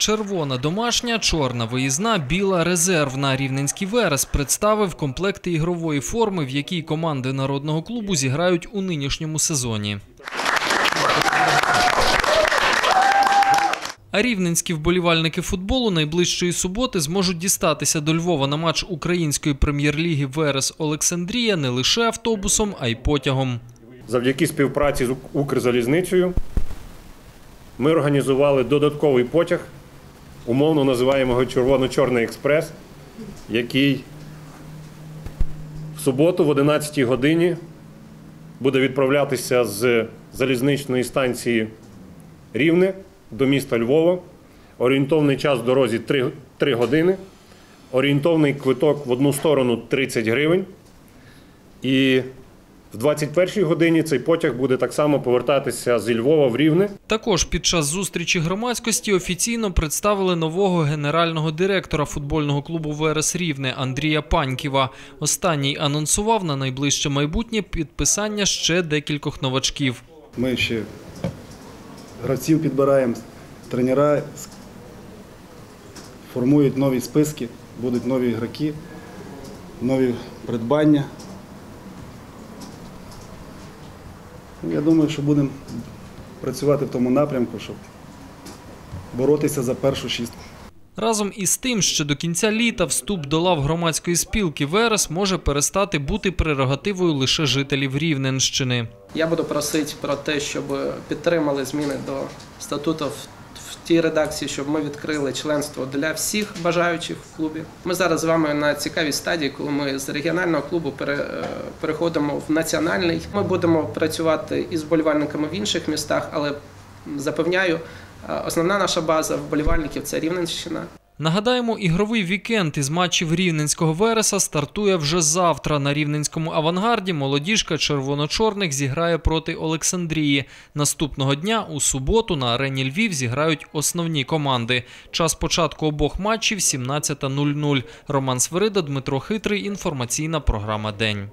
Червона домашня, чорна виїзна, біла резервна. Рівненський Верес представив комплекти ігрової форми, в якій команди народного клубу зіграють у нинішньому сезоні. А рівненські вболівальники футболу найближчої суботи зможуть дістатися до Львова на матч української прем'єр-ліги Верес Олександрія не лише автобусом, а й потягом. Завдяки співпраці з Укрзалізницею ми організували додатковий потяг, умовно називаємо його Червоно-Чорний експрес, який в суботу в 11 годині буде відправлятися з залізничної станції Рівне до міста Львова. Орієнтовний час в дорозі 3, 3 години. Орієнтовний квиток в одну сторону 30 гривень. І в 21-й годині цей потяг буде так само повертатися зі Львова в Рівне. Також під час зустрічі громадськості офіційно представили нового генерального директора футбольного клубу Верес Рівне Андрія Паньківа. Останній анонсував на найближче майбутнє підписання ще декількох новачків. Ми ще гравців підбираємо, тренера формують нові списки, будуть нові ігроки, нові придбання. Я думаю, що будемо працювати в тому напрямку, щоб боротися за першу шістку. Разом із тим, що до кінця літа вступ до лав громадської спілки Верес може перестати бути прерогативою лише жителів Рівненщини. Я буду просити про те, щоб підтримали зміни до статуту тій редакції, щоб ми відкрили членство для всіх бажаючих в клубі. Ми зараз з вами на цікавій стадії, коли ми з регіонального клубу е, переходимо в національний. Ми будемо працювати із вболівальниками в інших містах, але запевняю, е, основна наша база вболівальників це Рівненщина. Нагадаємо, ігровий вікенд із матчів рівненського Вереса стартує вже завтра. На рівненському авангарді молодіжка червоно-чорних зіграє проти Олександрії. Наступного дня у суботу на арені Львів зіграють основні команди. Час початку обох матчів 17.00. Роман Свирида, Дмитро Хитрий. Інформаційна програма День.